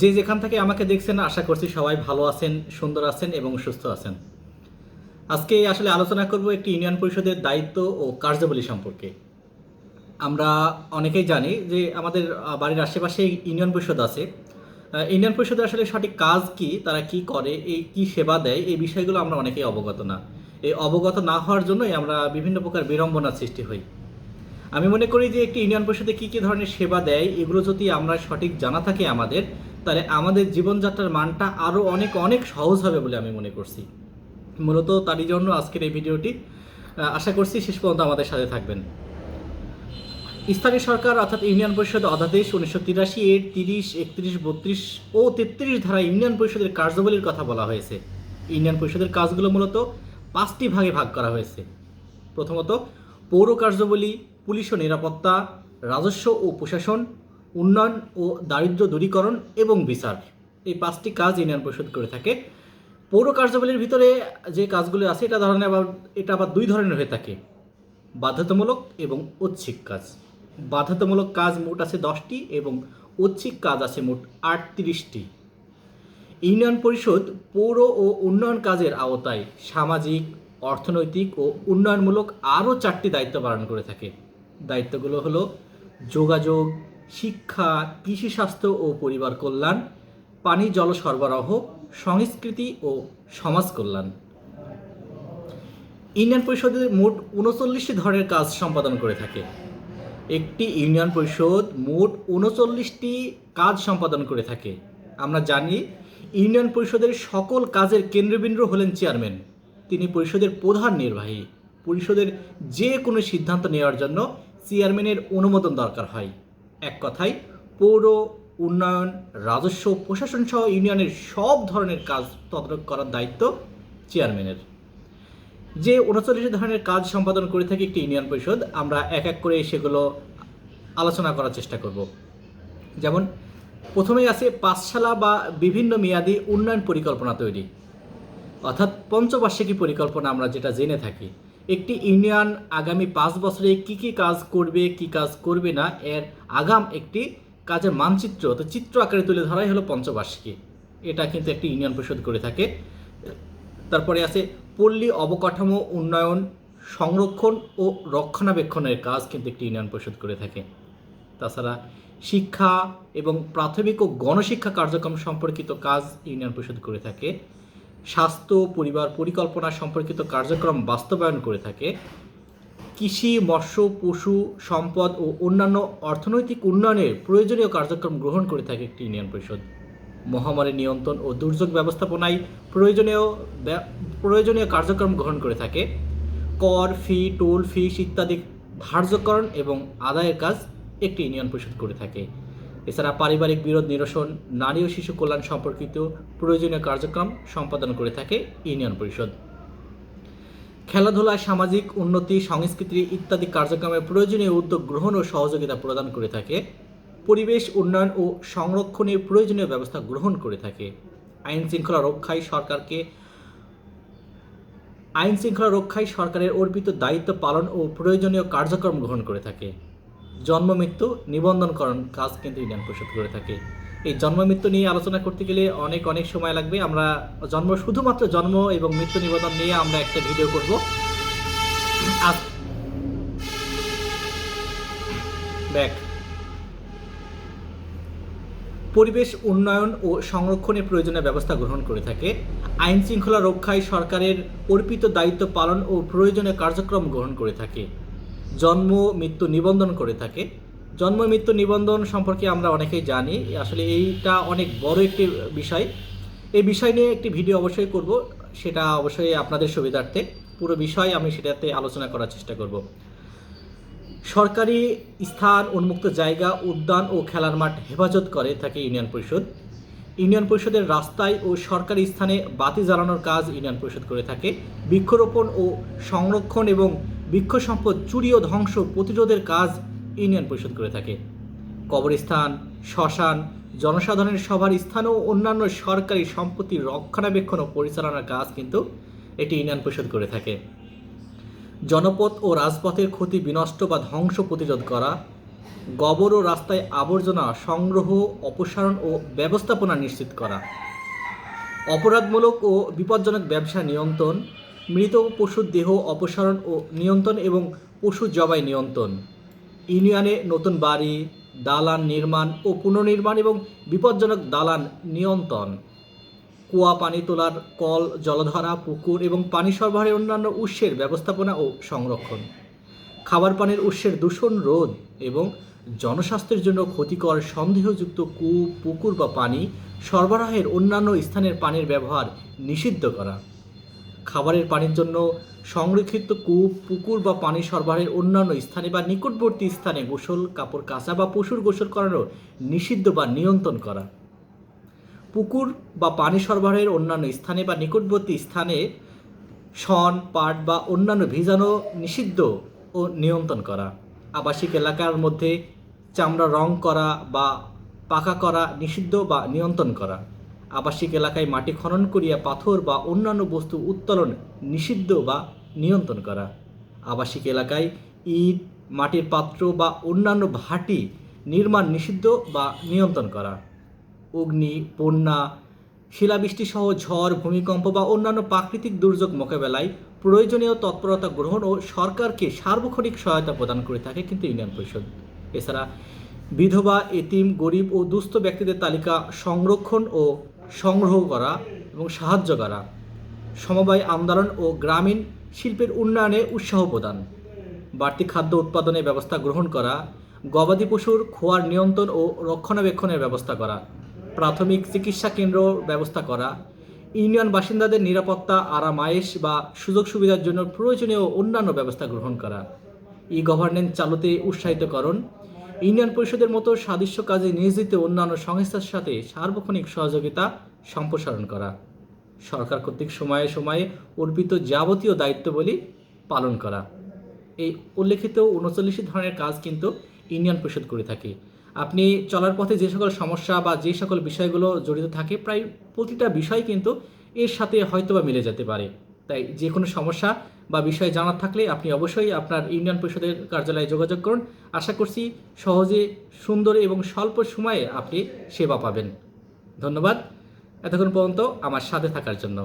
যে যেখান থেকে আমাকে দেখছেন, আশা করছি সবাই ভালো আছেন, সুন্দর আছেন এবং সুস্থ আছেন। আজকে আসলে আলোচনা করব একটি ইউনিয়ন পরিষদের দায়িত্ব ও কার্যাবলী সম্পর্কে। আমরা অনেকেই জানি যে আমাদের বাড়ির আশেপাশে ইউনিয়ন পরিষদ আছে। ইউনিয়ন পরিষদের আসলে সঠিক কাজ কি, তারা কি করে, এই কি সেবা দেয়, এই বিষয়গুলো আমরা অনেকেই অবগত না। এই অবগত না হওয়ার জন্যই আমরা বিভিন্ন প্রকার বিড়ম্বনার সৃষ্টি হই। আমি মনে করি যে একটি ইউনিয়ন পরিষদে কী কী ধরনের সেবা দেয়, এগুলো যদি আমরা সঠিক জানা থাকে আমাদের তাহলে আমাদের জীবনযাত্রার মানটা আরও অনেক অনেক সহজ হবে বলে আমি মনে করছি। মূলত তারই জন্য আজকের এই ভিডিওটি আশা করছি শেষ পর্যন্ত আমাদের সাথে থাকবেন। স্থানীয় সরকার অর্থাৎ ইউনিয়ন পরিষদ অধ্যাদেশ উনিশশো তিরাশি এর তিরিশ, একত্রিশ, বত্রিশ ও তেত্রিশ ধারা ইউনিয়ন পরিষদের কার্যাবলীর কথা বলা হয়েছে। ইউনিয়ন পরিষদের কাজগুলো মূলত পাঁচটি ভাগে ভাগ করা হয়েছে। প্রথমত, পৌর কার্যাবলী, পুলিশ ও নিরাপত্তা, রাজস্ব ও প্রশাসন উন্নয়ন ও দারিদ্র্য দূরীকরণ এবং বিচার। এই পাঁচটি কাজ ইউনিয়ন পরিষদ করে থাকে। পৌর কার্যাবলীর ভিতরে যে কাজগুলো আছে, এটা ধরনের আবার, এটা আবার দুই ধরনের হয়ে থাকে। বাধ্যতামূলক এবং ঐচ্ছিক কাজ। বাধ্যতামূলক কাজ মোট আছে দশটি এবং ঐচ্ছিক কাজ আছে মোট আটত্রিশটি। ইউনিয়ন পরিষদ পৌর ও উন্নয়ন কাজের আওতায় সামাজিক, অর্থনৈতিক ও উন্নয়নমূলক আরও চারটি দায়িত্ব পালন করে থাকে। দায়িত্বগুলো হলো যোগাযোগ শিক্ষা, কৃষি স্বাস্থ্য ও পরিবার কল্যাণ, পানি জল সরবরাহ, সংস্কৃতি ও সমাজ কল্যাণ। ইউনিয়ন পরিষদের মোট উনচল্লিশটি ধরনের কাজ সম্পাদন করে থাকে। একটি ইউনিয়ন পরিষদ মোট উনচল্লিশটি কাজ সম্পাদন করে থাকে। আমরা জানি, ইউনিয়ন পরিষদের সকল কাজের কেন্দ্রবিন্দু হলেন চেয়ারম্যান। তিনি পরিষদের প্রধান নির্বাহী। পরিষদের যে কোনো সিদ্ধান্ত নেওয়ার জন্য চেয়ারম্যানের অনুমোদন দরকার হয়। এক কথায়, পৌর, উন্নয়ন, রাজস্ব, প্রশাসন সহ ইউনিয়নের সব ধরনের কাজ তদারক করার দায়িত্ব চেয়ারম্যানের। যে উনচল্লিশ ধরনের কাজ সম্পাদন করে থাকে একটি ইউনিয়ন পরিষদ, আমরা এক এক করে সেগুলো আলোচনা করার চেষ্টা করব। যেমন, প্রথমেই আছে পাঠশালা বা বিভিন্ন মেয়াদী উন্নয়ন পরিকল্পনা তৈরি। অর্থাৎ পঞ্চবার্ষিকী পরিকল্পনা আমরা যেটা জেনে থাকি। একটি ইউনিয়ন আগামী পাঁচ বছরে কি কি কাজ করবে, কি কাজ করবে না, এর আগাম একটি কাজের মানচিত্র তো চিত্র আকারে তুলে ধরাই হলো পঞ্চবার্ষিকী। এটা কিন্তু একটি ইউনিয়ন পরিষদ করে থাকে। তারপরে আছে পল্লী অবকাঠামো উন্নয়ন, সংরক্ষণ ও রক্ষণাবেক্ষণের কাজ কিন্তু একটি ইউনিয়ন পরিষদ করে থাকে। তাছাড়া শিক্ষা এবং প্রাথমিক ও গণশিক্ষা কার্যক্রম সম্পর্কিত কাজ ইউনিয়ন পরিষদ করে থাকে। স্বাস্থ্য, পরিবার পরিকল্পনা সম্পর্কিত কার্যক্রম বাস্তবায়ন করে থাকে। কৃষি, মৎস্য, পশু, সম্পদ ও অন্যান্য অর্থনৈতিক উন্নয়নের প্রয়োজনীয় কার্যক্রম গ্রহণ করে থাকে একটি ইউনিয়ন পরিষদ। মহামারী নিয়ন্ত্রণ ও দুর্যোগ ব্যবস্থাপনায় প্রয়োজনীয় প্রয়োজনীয় কার্যক্রম গ্রহণ করে থাকে। কর, ফি, টোল, ফিস ইত্যাদি ধার্যকরণ এবং আদায়ের কাজ একটি ইউনিয়ন পরিষদ করে থাকে। এছাড়া পারিবারিক বিরোধ নিরসন, নারী ও শিশু কল্যাণ সম্পর্কিত প্রয়োজনীয় কার্যক্রম সম্পাদন করে থাকে ইউনিয়ন পরিষদ। খেলাধুলা সামাজিক উন্নতি, সংস্কৃতি ইত্যাদি কার্যক্রমে প্রয়োজনীয় উদ্যোগ গ্রহণ ও সহযোগিতা প্রদান করে থাকে। পরিবেশ উন্নয়ন ও সংরক্ষণের প্রয়োজনীয় ব্যবস্থা গ্রহণ করে থাকে। আইন শৃঙ্খলা রক্ষায় সরকারকে আইন শৃঙ্খলা রক্ষায় সরকারের অর্পিত দায়িত্ব পালন ও প্রয়োজনীয় কার্যক্রম গ্রহণ করে থাকে। জন্ম, মৃত্যু, নিবন্ধনকরণ কাজ কিন্তু ইউনিয়ন পরিষদ করে থাকে। এই জন্ম, মৃত্যু নিয়ে আলোচনা করতে গেলে অনেক অনেক সময় লাগবে। আমরা জন্ম, শুধুমাত্র জন্ম এবং মৃত্যু নিবন্ধন নিয়ে আমরা একটা ভিডিও করব। আজ ব্যাক পরিবেশ উন্নয়ন ও সংরক্ষণের প্রয়োজনীয় ব্যবস্থা গ্রহণ করে থাকে। আইন শৃঙ্খলা রক্ষায় সরকারের অর্পিত দায়িত্ব পালন ও প্রয়োজনীয় কার্যক্রম গ্রহণ করে থাকে। জন্ম, মৃত্যু নিবন্ধন করে থাকে। জন্ম, মৃত্যু নিবন্ধন সম্পর্কে আমরা অনেকেই জানি। আসলে এইটা অনেক বড় একটি বিষয়। এই বিষয় নিয়ে একটি ভিডিও অবশ্যই করব। সেটা অবশ্যই আপনাদের সুবিধার্থে। পুরো বিষয় আমি সেটাতে আলোচনা করার চেষ্টা করব। সরকারি স্থান, উন্মুক্ত জায়গা, উদ্যান ও খেলার মাঠ হেফাজত করে থাকে ইউনিয়ন পরিষদ। ইউনিয়ন পরিষদের রাস্তায় ও সরকারি স্থানে বাতি জ্বালানোর কাজ ইউনিয়ন পরিষদ করে থাকে। বৃক্ষরোপণ ও সংরক্ষণ এবং বৃক্ষ সম্পদ চুরি ও ধ্বংস প্রতিরোধের কাজ ইউনিয়ন পরিষদ করে থাকে। কবরস্থান, শ্মশান, জনসাধারণের সভার স্থান ও অন্যান্য সরকারি সম্পত্তি রক্ষণাবেক্ষণ ও পরিচালনার কাজ কিন্তু এটি ইউনিয়ন পরিষদ করে থাকে। জনপথ ও রাজপথের ক্ষতি, বিনষ্ট বা ধ্বংস প্রতিরোধ করা, গবর ও রাস্তায় আবর্জনা সংগ্রহ, অপসারণ ও ব্যবস্থাপনা নিশ্চিত করা, অপরাধমূলক ও বিপজ্জনক ব্যবসা নিয়ন্ত্রণ মৃত পশুর দেহ অপসারণ ও নিয়ন্ত্রণ এবং পশু জবাই নিয়ন্ত্রণ। ইউনিয়নে নতুন বাড়ি, দালান নির্মাণ ও পুনর্নির্মাণ এবং বিপজ্জনক দালান নিয়ন্ত্রণ। কুয়া পানি তোলার কল, জলধারা, পুকুর এবং পানি সরবরাহের অন্যান্য উৎসের ব্যবস্থাপনা ও সংরক্ষণ। খাবার পানির উৎসের দূষণ রোধ এবং জনস্বাস্থ্যের জন্য ক্ষতিকর সন্দেহযুক্ত কূপ, পুকুর বা পানি সরবরাহের অন্যান্য স্থানের পানির ব্যবহার নিষিদ্ধ করা। খাবারের পানির জন্য সংরক্ষিত কূপ, পুকুর বা পানি সরবরাহের অন্যান্য স্থানে বা নিকটবর্তী স্থানে গোসল, কাপড় কাচা বা পশুর গোসল করানো নিষিদ্ধ বা নিয়ন্ত্রণ করা। পুকুর বা পানি সরবরাহের অন্যান্য স্থানে বা নিকটবর্তী স্থানে শন, পাট বা অন্যান্য ভিজানো নিষিদ্ধ ও নিয়ন্ত্রণ করা। আবাসিক এলাকার মধ্যে চামড়া রং করা বা পাকা করা নিষিদ্ধ বা নিয়ন্ত্রণ করা। আবাসিক এলাকায় মাটি খনন করিয়া পাথর বা অন্যান্য বস্তু উত্তোলন নিষিদ্ধ বা নিয়ন্ত্রণ করা। আবাসিক এলাকায় ইট, মাটির পাত্র বা অন্যান্য ভাটি নির্মাণ নিষিদ্ধ বা নিয়ন্ত্রণ করা। অগ্নি, বন্যা, শিলাবৃষ্টি সহ ঝড়, ভূমিকম্প বা অন্যান্য প্রাকৃতিক দুর্যোগ মোকাবেলায় প্রয়োজনীয় তৎপরতা গ্রহণ ও সরকারকে সার্বক্ষণিক সহায়তা প্রদান করে থাকে কিন্তু ইউনিয়ন পরিষদ। এছাড়া বিধবা, এতিম, গরিব ও দুস্থ ব্যক্তিদের তালিকা সংরক্ষণ ও সংগ্রহ করা এবং সাহায্য করা। সমবায় আন্দোলন ও গ্রামীণ শিল্পের উন্নয়নে উৎসাহ প্রদান। বাড়তি খাদ্য উৎপাদনের ব্যবস্থা গ্রহণ করা, গবাদি পশুর খোয়ার নিয়ন্ত্রণ ও রক্ষণাবেক্ষণের ব্যবস্থা করা, প্রাথমিক চিকিৎসা কেন্দ্র ব্যবস্থা করা, ইউনিয়ন বাসিন্দাদের নিরাপত্তা আরামায়েশ বা সুযোগ সুবিধার জন্য প্রয়োজনীয় অন্যান্য ব্যবস্থা গ্রহণ করা। ই গভর্নেন্স চালুতে উৎসাহিতকরণ ইউনিয়ন পরিষদের মতো সাদৃশ্য কাজে নিয়োজিত অন্যান্য সংস্থার সাথে সার্বক্ষণিক সহযোগিতা সম্প্রসারণ করা। সরকার কর্তৃক সময়ে সময়ে অর্পিত যাবতীয় দায়িত্ববলী পালন করা। এই উল্লেখিত উনচল্লিশটি ধরনের কাজ কিন্তু ইউনিয়ন পরিষদ করে থাকে। আপনি চলার পথে যে সকল সমস্যা বা যে সকল বিষয়গুলো জড়িত থাকে, প্রায় প্রতিটা বিষয় কিন্তু এর সাথে হয়তোবা মিলে যেতে পারে। তাই যে কোনো সমস্যা বা বিষয়ে জানার থাকলে আপনি অবশ্যই আপনার ইউনিয়ন পরিষদের কার্যালয়ে যোগাযোগ করুন। আশা করছি সহজে, সুন্দর এবং স্বল্প সময়ে আপনি সেবা পাবেন। ধন্যবাদ। এতক্ষণ পর্যন্ত আমার সাথে থাকার জন্য।